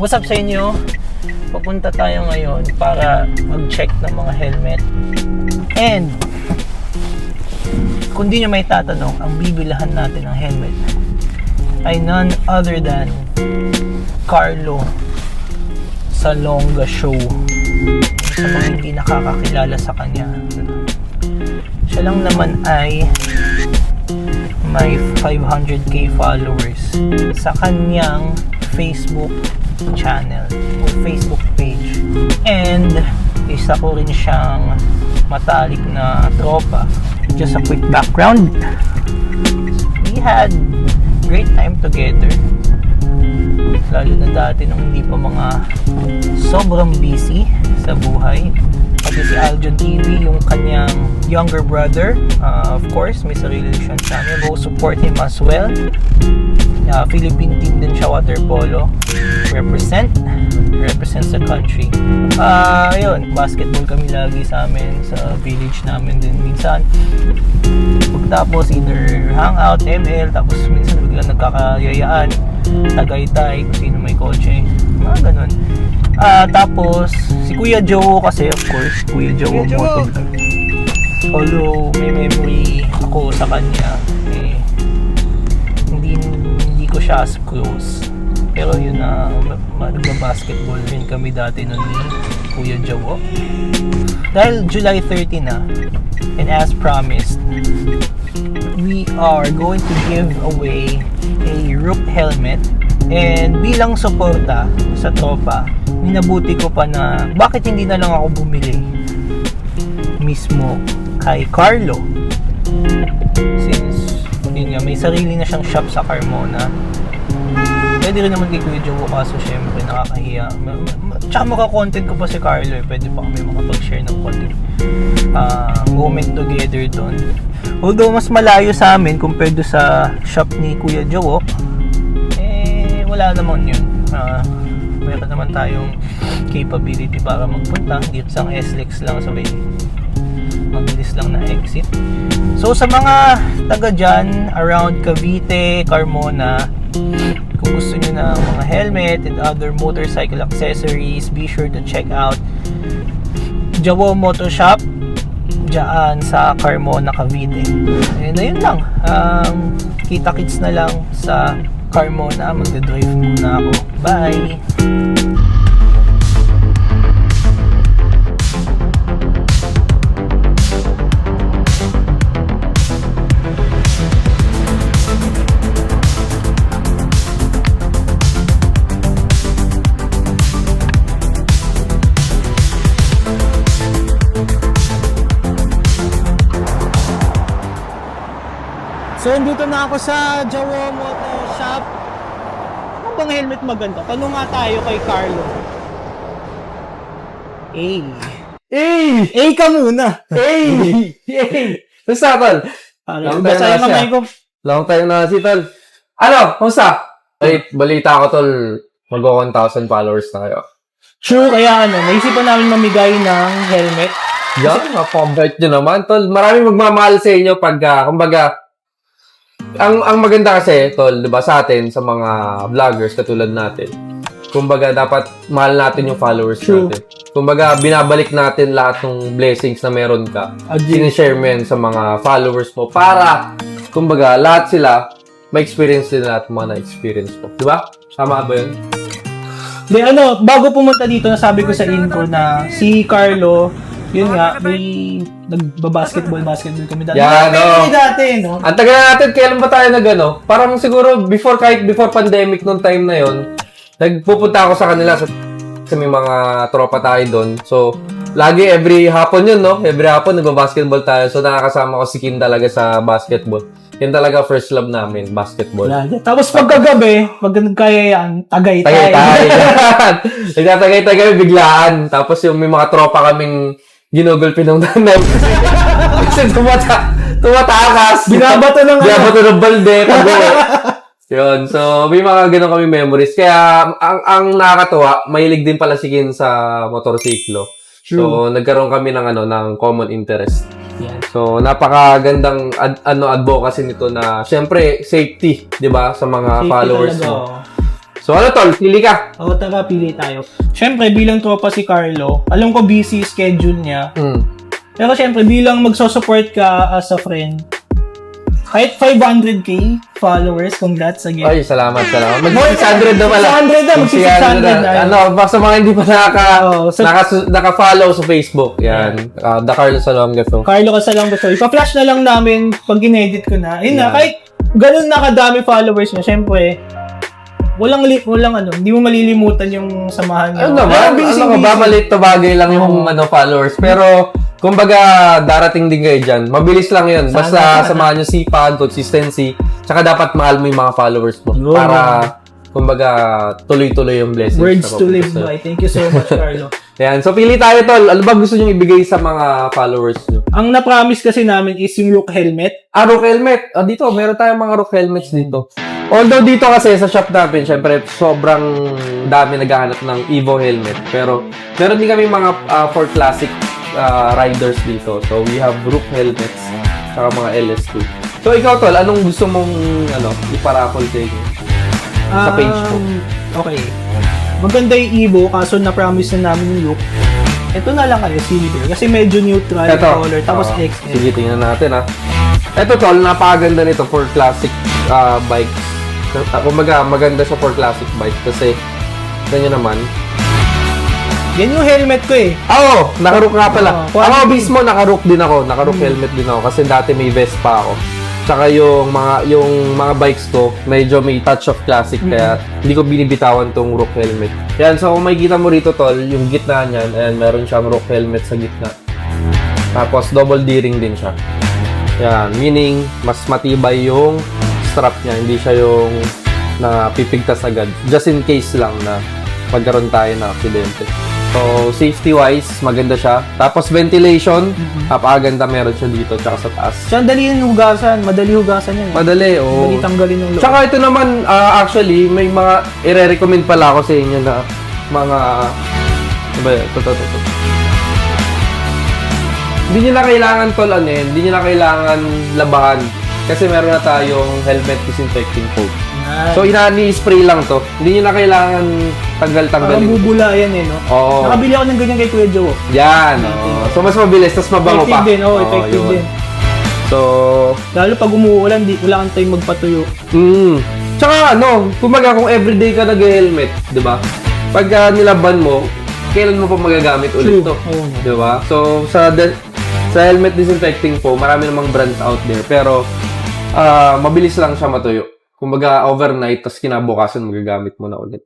What's up sa inyo? Papunta tayo ngayon para mag-check ng mga helmet. And, kung di nyo may tatanong, ang bibilahan natin ng helmet ay none other than Carlo Salonga Show. Sa mga hindi nakakakilala sa kanya. Siya lang naman ay may 500k followers sa kanyang Facebook channel o Facebook page. And isa ko rin siyang matalik na tropa. Just a quick background. We had great time together. Lalo na dati nung hindi pa mga sobrang busy sa buhay. Pati si Aljon TV, yung kanyang younger brother, uh, of course, may sarili siyang channel. Go support him as well. Uh, Philippine team din siya, water polo. Represent. Represents the country. Ah, yun, basketball kami lagi sa amin, sa village namin din minsan. Pagtapos, either hangout, ML, tapos minsan biglang nagkakayayaan, tagaytay, kung sino may kotse, mga ganun. Ah, tapos, si Kuya Joe kasi, of course, Kuya Joe, Kuya Joe! Although, may memory ako sa kanya, siya as close. Pero yun na, uh, basketball rin kami dati nun ni Kuya Joe. Dahil July 30 na, and as promised, we are going to give away a roof helmet and bilang suporta sa tropa, minabuti ko pa na bakit hindi na lang ako bumili mismo kay Carlo since yun nga, may sarili na siyang shop sa Carmona pwede rin naman kay Kuya Joe kaso syempre nakakahiya. Tsaka makakontent ko pa si Carlo eh. pwede pa kami makapag-share ng konting ah, moment together doon although mas malayo sa amin compared sa shop ni Kuya Joe eh wala naman yun. Ah, meron naman tayong capability para magpunta. Dito sa SLEX lang sabay mabilis lang na exit. So sa mga taga dyan around Cavite, Carmona kung gusto nyo ng mga helmet and other motorcycle accessories be sure to check out Jawo Motor Shop dyan sa Carmona, Cavite. And ayun lang. Um, kita-kits na lang sa Carmona. Magdadrive muna ako. Bye! So, dito na ako sa Jawo Motor Shop. Ano bang helmet maganda? Tanong nga tayo kay Carlo. A. Hey! A ka muna. Hey! Hey! Basta, tol. Ano, Long time na siya. ko. Long time na si tol. Ano? Kumusta? Ay, balita ko, tol. Mag-1,000 followers na kayo. True, kaya ano, naisipan namin mamigay ng helmet. Yan, napakabait nyo naman, tol. Maraming magmamahal sa inyo pag, ah, kumbaga, ang ang maganda kasi, tol, 'di ba, sa atin sa mga vloggers katulad natin. Kumbaga dapat mahal natin yung followers True. natin. Kumbaga binabalik natin lahat ng blessings na meron ka. Sinishare mo yan sa mga followers mo para kumbaga lahat sila may experience din lahat ng mga na-experience mo. 'Di ba? Tama ba 'yun? Di ano, bago pumunta dito, nasabi ko sa intro na si Carlo, yun nga, may nagbabasketball, basketball kami dati. Yan, no. dati, no? Ang tagal na natin, kailan ba tayo nag ano? Parang siguro before, kahit before pandemic nung time na yon nagpupunta ako sa kanila sa, sa may mga tropa tayo doon. So, lagi every hapon yun, no? Every hapon nagba-basketball tayo. So, nakakasama ko si Kim talaga sa basketball. Yan talaga first love namin, basketball. Wala. Tapos pagkagabi, pag kaya yan, tagay Tagay tayo. tayo. Nagtatagay-tagay biglaan. Tapos yung may mga tropa kaming ginugulpi ng nanay. Kasi tumata tumatakas. Binabato ng ano. Binabato ng balde. Pag Yun. So, may mga ganun kami memories. Kaya, ang, ang nakakatuwa, mahilig din pala si Kin sa motorsiklo. So, nagkaroon kami ng ano ng common interest. Yan. So, napakagandang ad, ano advocacy nito na syempre safety, 'di ba, sa mga Safety followers talaga, mo. Oh. So ano tol, pili ka. O, tara, pili tayo. Siyempre, bilang tropa si Carlo, alam ko busy schedule niya. Hmm. Pero siyempre, bilang magsosupport ka as a friend, kahit 500k followers, congrats again. Ay, salamat, salamat. Mag More- 600 na pala. 600 na, mag 600 na. Ano, basta mga hindi pa nakaka, Oo, so- naka, naka-follow sa Facebook. Yan. Ah, The Carlos Salonga to. Carlo Casalang gusto. Ipa-flash na lang namin pag ginedit ko na. Yun na, Yeah. kahit ganun na kadami followers niya, syempre, walang, li- walang ano, hindi mo malilimutan yung samahan niya. Ano naman? busy, ano ka ba? Maliit to bagay lang yung ano, followers. Pero, kumbaga, darating din kayo dyan. Mabilis lang yun. Basta samahan nyo sipag, consistency. Tsaka dapat mahal mo yung mga followers mo. Yun. Para, kumbaga, tuloy-tuloy yung blessings. Words na to live by. Thank you so much, Carlo. Yan. So, pili tayo, tol. Ano ba gusto nyo ibigay sa mga followers nyo? Ang na-promise kasi namin is yung Rook helmet. Ah, Rook helmet. Ah, dito, meron tayong mga Rook helmets dito. Although dito kasi sa shop natin, syempre, sobrang dami naghahanap ng Evo helmet. Pero, meron din kami mga ah, for classic ah, riders dito. So, we have Rook helmets, saka mga LS2. So, ikaw, Tol, anong gusto mong ano, iparakol sa inyo? Sa page ko. Um, Okay. Maganda yung Evo, kaso na-promise na namin yung look. Ito na lang kayo, silver. Kasi medyo neutral yung Ito. color. Tapos Ah, XL. Sige, tingnan natin ha. Ito tol, napakaganda nito for classic ah, bikes. Uh, kumbaga, maganda siya for classic bikes kasi ganyan naman. Yan yung helmet ko eh. Oo, nakarook nga pala. Oo, ako quality. mismo nakarook din ako. Nakarook helmet din ako kasi dati may Vespa ako. Tsaka yung mga yung mga bikes ko, medyo may touch of classic kaya hindi ko binibitawan tong rook helmet. Yan, so kung makikita mo rito tol, yung gitna niyan, and meron siyang rook helmet sa gitna. Tapos double D-ring din siya. Yan, meaning mas matibay yung strap niya, hindi siya yung napipigtas agad. Just in case lang na magkaroon tayo ng aksidente. So, safety-wise, maganda siya. Tapos ventilation, napakaganda meron siya dito, tsaka sa taas. Siya dali yung hugasan. Madali hugasan yan eh. Madali, oh. Madali tanggalin yung loob. Tsaka ito naman, ah, actually, may mga, ire-recommend pala ako sa inyo na mga, ano ba yun? Ito, ito, ito, ito. Hindi nyo na kailangan tol ano yun, hindi nyo na kailangan labahan. Kasi meron na tayong helmet disinfecting coat. Yan. So, inani-spray lang to. Hindi nyo na kailangan Parang tanggal-tanggalin. bubula yan eh, no? Oo. Nakabili ako ng ganyan kay Kuya Joe. Yan. oo. So, mas mabilis, tapos mabango Effective pa. din, oh, Oo, effective yun. din. So, Lalo pag umuulan, di, wala kang time magpatuyo. Mm. Tsaka ano, kumaga kung everyday ka nag-helmet, 'di ba? Pag ah, nilaban mo, kailan mo pa magagamit ulit True. to? Oo. 'Di ba? So sa de- sa helmet disinfecting po, marami namang brands out there, pero ah, mabilis lang siya matuyo. Kumbaga overnight tas kinabukasan magagamit mo na ulit.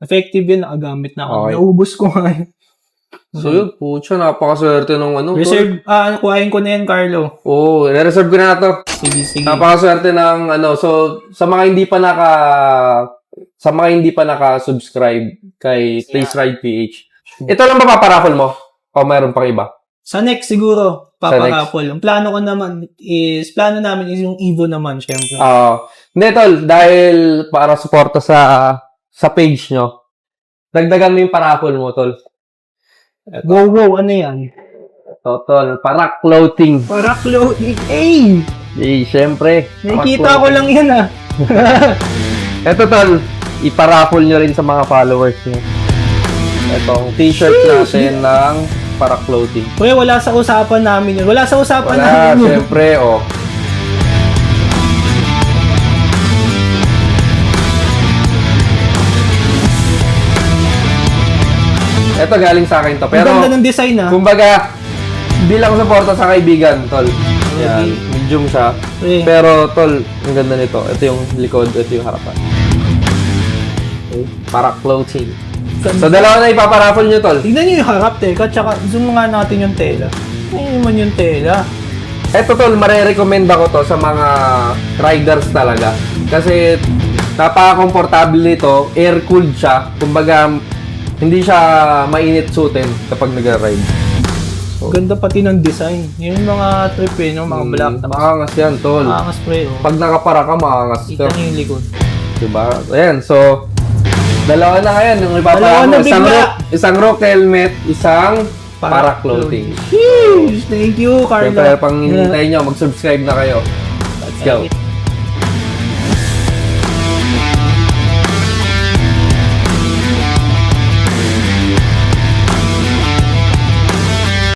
Effective yun, nakagamit na ako. Okay. Naubos ko nga yun. So yun, putya, napakaswerte ng ano. Reserve, ah, kuhain ko na yan, Carlo. Oo, oh, reserve ko na to. Sige, sige. Napakaswerte ng ano. So, sa mga hindi pa naka sa mga hindi pa naka-subscribe kay Place Ride PH. Ito lang ba paparaffle mo? O mayroon pang iba? Sa next, siguro, Sa paparapol. Ang plano ko naman is, plano namin is yung Evo naman, syempre. Ah, hindi tol, dahil para suporta sa sa page nyo, dagdagan mo yung paraffle mo, tol. Wow, wow, ano yan? Ito, tol, parak clothing. Para clothing. Eh! Eh, syempre. Nakikita ko lang yan ah. Ito, tol, iparaffle nyo rin sa mga followers nyo. Itong t-shirt natin ng parak clothing. Kuya, wala sa usapan namin yun. Wala sa usapan Wala, namin yun. syempre, oh. Ito galing sa akin to. Ang Pero, ganda ng design ah. kumbaga, bilang suporta sa kaibigan, tol. Yan, medium siya. Eh, Pero, tol, ang ganda nito. Ito yung likod, ito yung harapan. Okay. Para clothing. So, dalawa na ipaparaffle nyo, tol. Tignan niyo yung harap, teka. Tsaka, zoom nga natin yung tela. Ano naman yung tela? Eto tol, marerecommend ako to sa mga riders talaga. Kasi napaka-comfortable nito, air-cooled siya. Kumbaga, hindi siya mainit suotin kapag nag-ride. Ganda pati ng design. Yung mga trip eh, no? mga black. Mm, Tapos, Makangas yan, tol. mga spray oh. Pag nakapara ka, makangas Kita ka. yung likod. Diba? Ayan, so, dalawa na ngayon. Yung Dalawa ipapara na mo, isang bigla. rock, isang rock helmet, isang para Para clothing. Sheesh! Thank you, Carlo. Siyempre, pang hinihintay nyo, mag-subscribe na kayo. Let's go.